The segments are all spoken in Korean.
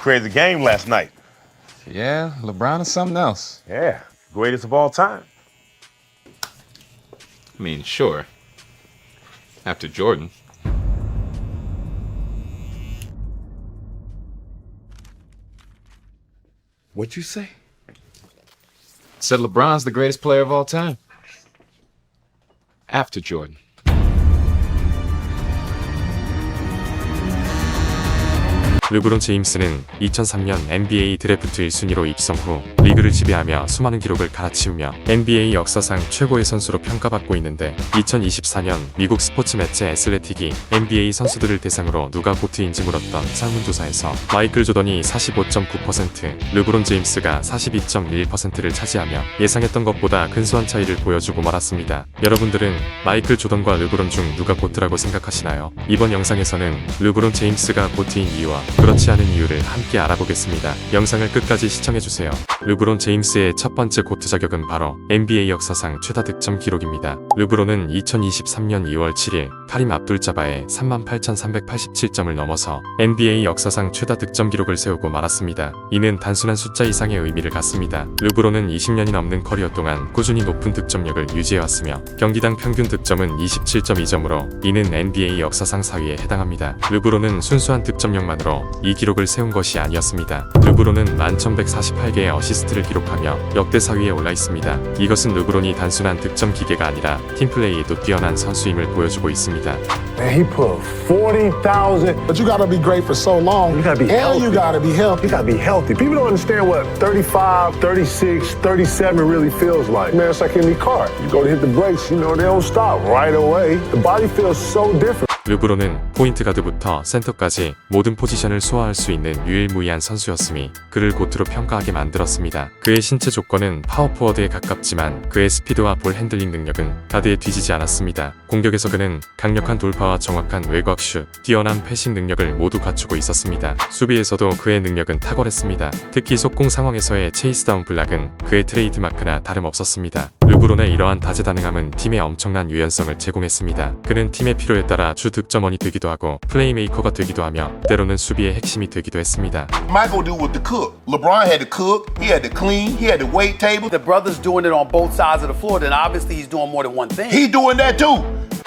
crazy game last night. Yeah, LeBron is something else. Yeah, greatest of all time. I mean, sure. After Jordan. What'd you say? Said LeBron's the greatest player of all time. After Jordan. 르브론 제임스는 2003년 NBA 드래프트 1순위로 입성 후 리그를 지배하며 수많은 기록을 갈아치우며 NBA 역사상 최고의 선수로 평가받고 있는데 2024년 미국 스포츠 매체 애슬레틱이 NBA 선수들을 대상으로 누가 고트인지 물었던 설문조사에서 마이클 조던이 45.9%, 르브론 제임스가 42.1%를 차지하며 예상했던 것보다 근소한 차이를 보여주고 말았습니다. 여러분들은 마이클 조던과 르브론 중 누가 고트라고 생각하시나요? 이번 영상에서는 르브론 제임스가 고트인 이유와 그렇지 않은 이유를 함께 알아보겠습니다. 영상을 끝까지 시청해주세요. 르브론 제임스의 첫 번째 고트 자격은 바로 NBA 역사상 최다 득점 기록입니다. 르브론은 2023년 2월 7일 카림 압둘자바의 38,387점을 넘어서 NBA 역사상 최다 득점 기록을 세우고 말았습니다. 이는 단순한 숫자 이상의 의미를 갖습니다. 르브론은 20년이 넘는 커리어 동안 꾸준히 높은 득점력을 유지해왔으며 경기당 평균 득점은 27.2점으로 이는 NBA 역사상 4위에 해당합니다. 르브론은 순수한 득점력만으로 이 기록을 세운 것이 아니었습니다. 르브론은 1148개의 어시스트 를 기록하며 역대 4위에 올라 있습니다. 이것은 르브론이 단순한 득점 기계가 아니라 팀플레이에도 뛰어난 선수임을 보여주고 있습니다. Man, he put 40,000. But you gotta be great for so long. You gotta be and healthy. you gotta be healthy. You gotta be healthy. People don't understand what 35, 36, 37 really feels like. Man, it's like any car. You go to hit the brakes, you know, they don't stop right away. The body feels so different. 르브론은 포인트 가드부터 센터까지 모든 포지션을 소화할 수 있는 유일무이한 선수였음이 그를 고트로 평가하게 만들었습니다. 그의 신체 조건은 파워포워드에 가깝지만 그의 스피드와 볼 핸들링 능력은 가드에 뒤지지 않았습니다. 공격에서 그는 강력한 돌파와 정확한 외곽 슛, 뛰어난 패싱 능력을 모두 갖추고 있었습니다. 수비에서도 그의 능력은 탁월했습니다. 특히 속공 상황에서의 체이스다운 블락은 그의 트레이드 마크나 다름없었습니다. 르브론의 이러한 다재다능함은 팀에 엄청난 유연성을 제공했습니다. 그는 팀의 필요에 따라 주 득점원이 되기도 하고 플레이메이커가 되기도 하며 때로는 수비의 핵심이 되기도 했습니다. Michael do with the cook. LeBron had to cook, he had to clean, he had to wait table. the brother's doing it on both sides of the floor, then obviously he's doing more than one thing. He doing that too.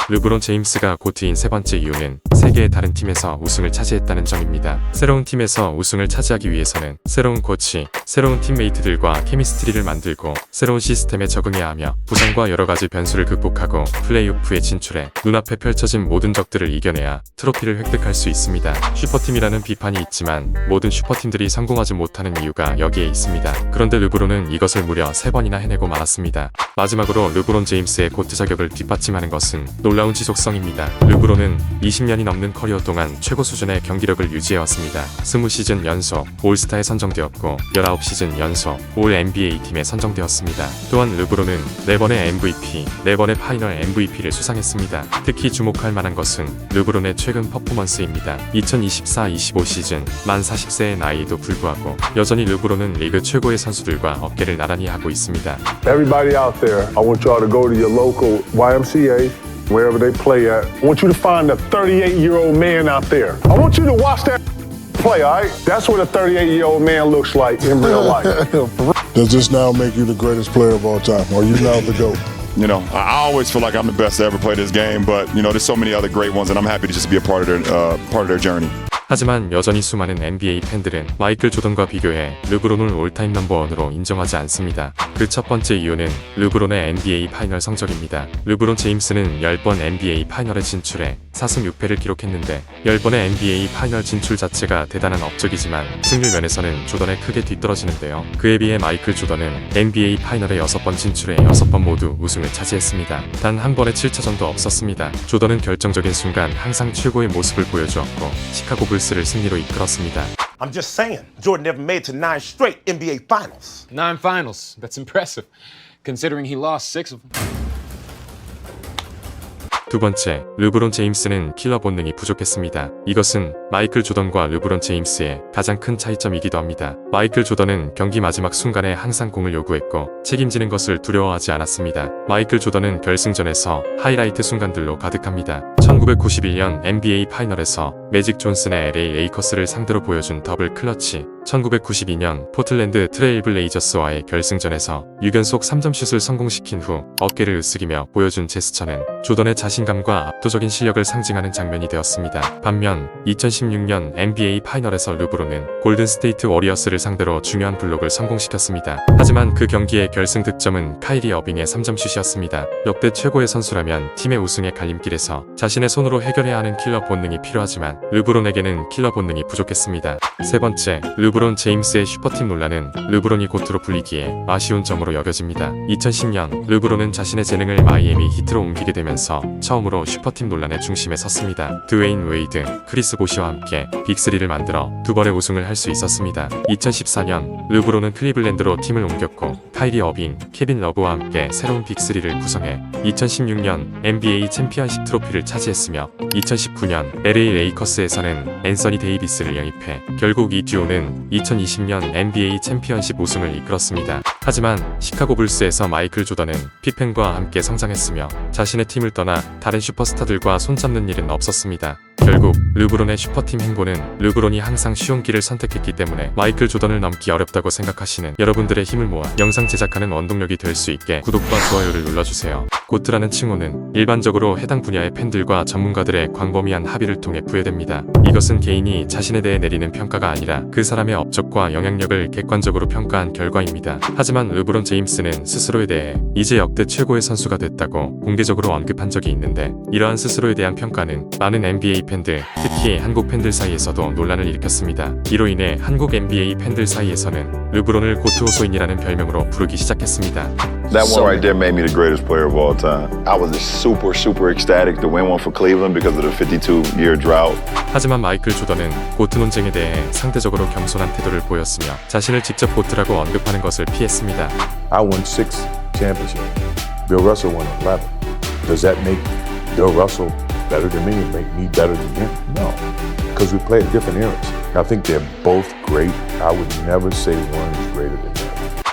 르브론 제임스가 고트인 세 번째 이유는 세 개의 다른 팀에서 우승을 차지했다는 점입니다. 새로운 팀에서 우승을 차지하기 위해서는 새로운 코치, 새로운 팀메이트들과 케미스트리를 만들고 새로운 시스템에 적응해야 하며 부상과 여러 가지 변수를 극복하고 플레이오프에 진출해 눈앞에 펼쳐진 모든 적들을 이겨내야 트로피를 획득할 수 있습니다. 슈퍼팀이라는 비판이 있지만 모든 슈퍼팀들이 성공하지 못하는 이유가 여기에 있습니다. 그런데 르브론은 이것을 무려 세 번이나 해내고 말았습니다. 마지막으로 르브론 제임스의 고트 자격을 뒷받침하는 것은 놀라운 지속성입니다. 르브론은 20년이 넘는 커리어 동안 최고 수준의 경기력을 유지해왔습니다. 20시즌 연속 올스타에 선정되었고 19시즌 연속 올 NBA 팀에 선정되었습니다. 또한 르브론은 4번의 MVP, 4번의 파이널 MVP를 수상했습니다. 특히 주목할 만한 것은 르브론의 최근 퍼포먼스입니다. 2024-25 시즌 만 40세의 나이에도 불구하고 여전히 르브론은 리그 최고의 선수들과 어깨를 나란히 하고 있습니다. Everybody out there, I want y'all to go to your local YMCA, wherever they play at. I want you to find a 38 year old man out there. I want you to watch that play, all right? That's what a 38 year old man looks like in real life. Does this now make you the greatest player of all time? Are you now the GOAT? You know, I I always feel like I'm the best to ever play this game, but you know, there's so many other great ones, and I'm happy to just be a part of their uh, part of their journey. 하지만 여전히 수많은 NBA 팬들은 마이클 조던과 비교해 르브론을 올타임 넘버원으로 인정하지 않습니다. 그 첫 번째 이유는 르브론의 NBA 파이널 성적입니다. 르브론 제임스는 10번 NBA 파이널에 진출해 4승 6패를 기록했는데 10번의 NBA 파이널 진출 자체가 대단한 업적이지만 승률 면에서는 조던에 크게 뒤떨어지는데요. 그에 비해 마이클 조던은 NBA 파이널에 6번 진출해 6번 모두 우승을 차지했습니다. 단 한 번의 7차전도 없었습니다. 조던은 결정적인 순간 항상 최고의 모습을 보여주었고 시카고 불스를 승리로 이끌었습니다. I'm just saying, Jordan never made to nine straight NBA finals. Nine finals. That's impressive. Considering he lost six of them. 두 번째, 르브론 제임스는 킬러 본능이 부족했습니다. 이것은 마이클 조던과 르브론 제임스의 가장 큰 차이점이기도 합니다. 마이클 조던은 경기 마지막 순간에 항상 공을 요구했고 책임지는 것을 두려워하지 않았습니다. 마이클 조던은 결승전에서 하이라이트 순간들로 가득합니다. 1991년 NBA 파이널에서 매직 존슨의 LA 레이커스를 상대로 보여준 더블 클러치, 1992년 포틀랜드 트레일블레이저스와의 결승전에서 6연속 3점 슛을 성공시킨 후 어깨를 으쓱이며 보여준 제스처는 조던의 자신감과 압도적인 실력을 상징하는 장면이 되었습니다. 반면 2016년 NBA 파이널에서 르브론은 골든 스테이트 워리어스를 상대로 중요한 블록을 성공시켰습니다. 하지만 그 경기의 결승 득점은 카이리 어빙의 3점 슛이었습니다. 역대 최고의 선수라면 팀의 우승의 갈림길에서 자신의 손으로 해결해야 하는 킬러 본능이 필요하지만 르브론에게는 킬러 본능이 부족했습니다. 세 번째, 르브론 제임스의 슈퍼팀 논란은 르브론이 고트로 불리기에 아쉬운 점으로 여겨집니다. 2010년 르브론은 자신의 재능을 마이애미 히트로 옮기게 되면서 처음으로 슈퍼팀 논란의 중심에 섰습니다. 드웨인 웨이드, 크리스 보시와 함께 빅3를 만들어 두 번의 우승을 할 수 있었습니다. 2014년 르브론은 클리블랜드로 팀을 옮겼고 카이리 어빙, 케빈 러브와 함께 새로운 빅3를 구성해 2016년 NBA 챔피언십 트로피를 차지했으며 2019년 LA 레이커스에서는 앤서니 데이비스를 영입해 결국 이 듀오는 2020년 NBA 챔피언십 우승을 이끌었습니다. 하지만 시카고 불스에서 마이클 조던은 피펜과 함께 성장했으며 자신의 팀을 떠나 다른 슈퍼스타들과 손잡는 일은 없었습니다. 결국 르브론의 슈퍼팀 행보는 르브론이 항상 쉬운 길을 선택했기 때문에 마이클 조던을 넘기 어렵다고 생각하시는 여러분들의 힘을 모아 영상 제작하는 원동력이 될 수 있게 구독과 좋아요를 눌러주세요. 고트라는 칭호는 일반적으로 해당 분야의 팬들과 전문가들의 광범위한 합의를 통해 부여됩니다. 이것은 개인이 자신에 대해 내리는 평가가 아니라 그 사람의 업적과 영향력을 객관적으로 평가한 결과입니다. 하지만 르브론 제임스는 스스로에 대해 이제 역대 최고의 선수가 됐다고 공개적으로 언급한 적이 있는데 이러한 스스로에 대한 평가는 많은 NBA 팬 들, 특히 한국 팬들 사이에서도 논란을 일으켰습니다. 이로 인해 한국 NBA 팬들 사이에서는 르브론을 고트 호소인이라는 별명으로 부르기 시작했습니다. That one right there made me the greatest player of all time. I was super, super ecstatic to win one for Cleveland because of the 52 year drought. 하지만 마이클 조던은 고트 논쟁에 대해 상대적으로 겸손한 태도를 보였으며 자신을 직접 고트라고 언급하는 것을 피했습니다. I won six championships. Bill Russell won 11. Does that make Bill Russell better than me and make me better than him? No, because we play at different eras. I think they're both great. I would never say one is greater than.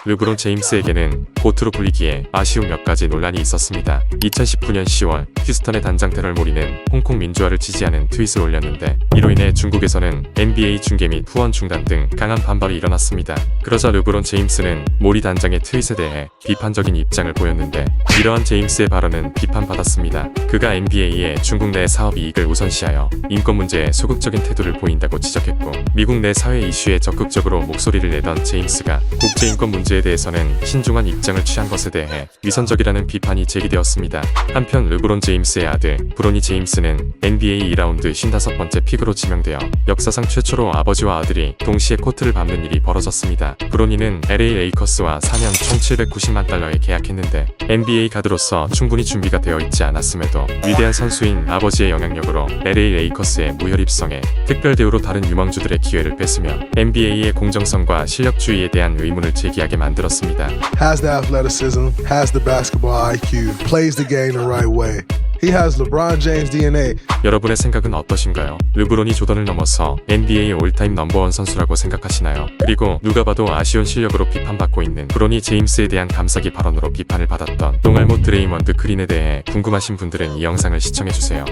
르브론 제임스에게는 고트로 불리기에 아쉬운 몇 가지 논란이 있었습니다. 2019년 10월 휴스턴의 단장 데럴 모리는 홍콩 민주화를 지지하는 트윗을 올렸는데 이로 인해 중국에서는 NBA 중계 및 후원 중단 등 강한 반발이 일어났습니다. 그러자 르브론 제임스는 모리 단장의 트윗에 대해 비판적인 입장을 보였는데 이러한 제임스의 발언은 비판받았습니다. 그가 NBA의 중국 내 사업 이익을 우선시하여 인권 문제에 소극적인 태도를 보인다고 지적했고 미국 내 사회 이슈에 적극적으로 목소리를 내던 제임스가 국제인권 문제 에 대해서는 신중한 입장을 취한 것에 대해 위선적이라는 비판이 제기되었습니다. 한편 르브론 제임스의 아들 브로니 제임스는 NBA 2라운드 55번째 픽으로 지명되어 역사상 최초로 아버지와 아들이 동시에 코트를 밟는 일이 벌어졌습니다. 브로니는 LA 레이커스와 4년 총 790만 달러에 계약했는데 NBA 가드로서 충분히 준비가 되어 있지 않았음에도 위대한 선수인 아버지의 영향력으로 LA 레이커스의 무혈 입성에 특별 대우로 다른 유망주들의 기회를 뺐으며 NBA의 공정성과 실력주의에 대한 의문을 제기하게 만들었습니다. Has the athleticism, has the basketball IQ, plays the game the right way. He has LeBron James DNA. 여러분의 생각은 어떠신가요? 르브론이 조던을 넘어서 NBA 올타임 넘버원 선수라고 생각하시나요? 그리고 누가 봐도 아쉬운 실력으로 비판받고 있는 브로니 제임스에 대한 감사기 발언으로 비판을 받았던 똥알못 드레이먼드 그린에 대해 궁금하신 분들은 이 영상을 시청해주세요.